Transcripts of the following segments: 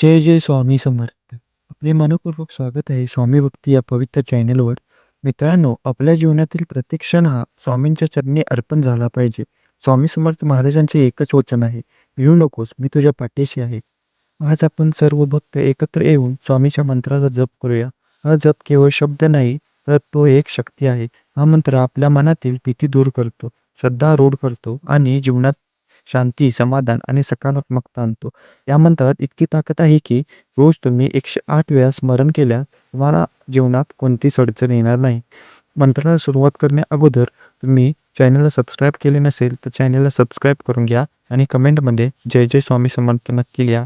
जय जय स्वामी समर्थ. आपले मनपूर्वक स्वागत आहे स्वामी भक्ती या पवित्र चॅनेलवर. मित्रांनो आपल्या जीवनातील प्रत्येक क्षण हा स्वामींच्या चरणी अर्पण झाला पाहिजे. स्वामी समर्थ महाराजांचे एकच वचन आहे येऊ नकोस मी तुझ्या पाठीशी आहे. आज आपण सर्व भक्त एकत्र येऊन स्वामीच्या मंत्राचा जप करूया. हा जप केवळ शब्द नाही तर तो एक शक्ती आहे. हा मंत्र आपल्या मनातील भीती दूर करतो श्रद्धा रूढ करतो आणि जीवनात शांती समाधान आणि सकारात्मकता आणतो. या मंत्रात इतकी ताकद आहे की रोज तुम्ही एकशे आठ वेळा स्मरण केल्यास तुम्हाला जीवनात कोणतीच अडचण येणार नाही. मंत्राला सुरुवात करण्या अगोदर तुम्ही चॅनलला सबस्क्राईब केले नसेल तर चॅनलला सबस्क्राईब करून घ्या आणि कमेंटमध्ये जय जय स्वामी समर्थ नक्की लिहा.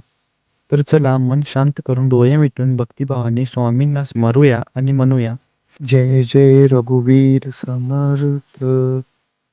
तर चला मन शांत करून डोळे मिटून भक्तिभावाने स्वामींना स्मरूया आणि म्हणूया. जय जय रघुवीर समर्थ.